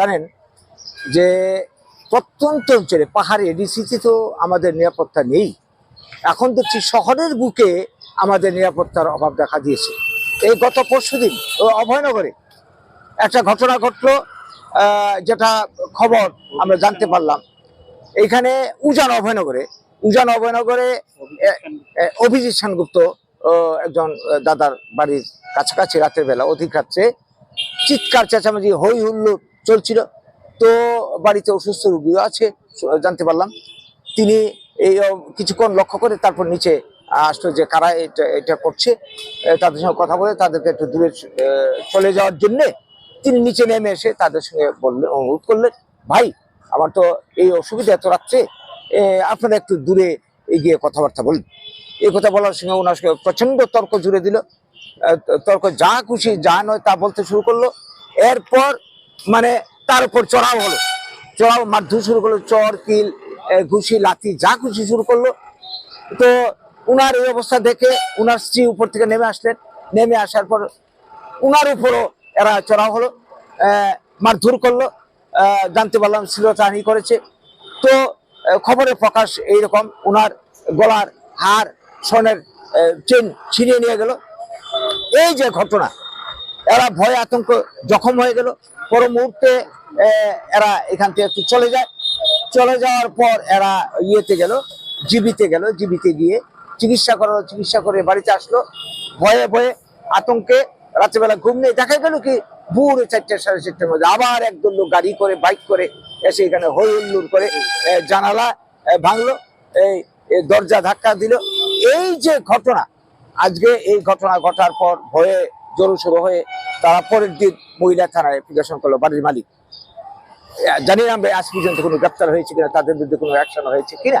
জানেন যে প্রত্যন্ত অঞ্চলে, পাহাড়ে, এডিসিতে তো আমাদের নিরাপত্তা নেই। এখন দেখছি শহরের বুকে আমাদের নিরাপত্তার অভাব দেখা দিয়েছে। এই গত পরশু দিন অভয়নগরে একটা ঘটনা ঘটলো যেটা খবর আমরা জানতে পারলাম। এইখানে উজান অভয়নগরে উজান অভয়নগরে অভিজিৎ সেনগুপ্ত একজন দাদার বাড়ির কাছাকাছি রাতের বেলা, অধিক রাত্রে, চিৎকার, চেঁচামেচি হই হুল্লোড় চলছিল। তো বাড়িতে অসুস্থ রোগীও আছে জানতে পারলাম। তিনি এই কিছুক্ষণ লক্ষ্য করে তারপর নিচে আসলো যে কারা এটা এটা করছে। তাদের সঙ্গে কথা বলে তাদেরকে একটু দূরে চলে যাওয়ার জন্যে তিনি নিচে নেমে এসে তাদের সঙ্গে বললেন অনুরোধ করলেন, ভাই, আমার তো এই অসুবিধা এত রাত্রে আপনারা একটু দূরে এগিয়ে কথাবার্তা বলুন। এই কথা বলার সঙ্গে ওনার সঙ্গে প্রচণ্ড তর্ক জুড়ে দিল। তর্ক যা খুশি যা নয় তা বলতে শুরু করল। এরপর মানে তার উপর চড়াও হলো। চড়াও মারধর শুরু করল, চর, কিল ঘুষি, লাথি, যা খুশি শুরু করল। তো উনার এই অবস্থা দেখে উনার স্ত্রী উপর থেকে নেমে আসলেন। নেমে আসার পর উনার উপরও এরা চড়াও হলো মারধর করল। জানতে পারলাম শ্লীলতাহানি করেছে। তো খবরের প্রকাশ এইরকম, উনার গলার হার স্বর্ণের চেন ছিনিয়ে নিয়ে গেল। এই যে ঘটনা এরা ভয় আতঙ্ক, জখম হয়ে গেল। পর মুহূর্তে এরা এখান থেকে একটু চলে যায়। চলে যাওয়ার পর এরা ইয়েতে গেল, জীবিতে গেল, জীবিতে গিয়ে চিকিৎসা করালো, চিকিৎসা করে বাড়িতে আসলো। ভয়ে ভয়ে আতঙ্কে রাত্রেবেলা ঘুম নেই। দেখা গেল কি, ভোর চারটে, সাড়ে চারটের মধ্যে আবার একদল লোক গাড়ি করে, বাইক করে এসে এখানে হই হুল্লোড় করে জানালা ভাঙলো, এই দরজা ধাক্কা দিল। এই যে ঘটনা, আজকে এই ঘটনা ঘটার পর ভয়ে জোরসোর হয়ে তারা পরের দিন মহিলা থানায় অ্যাপ্লিকেশন করল, বাড়ির মালিক। জানি না আমরা আজ পর্যন্ত কোনো গ্রেপ্তার হয়েছে কিনা, তাদের বিরুদ্ধে কোনো অ্যাকশন হয়েছে কিনা।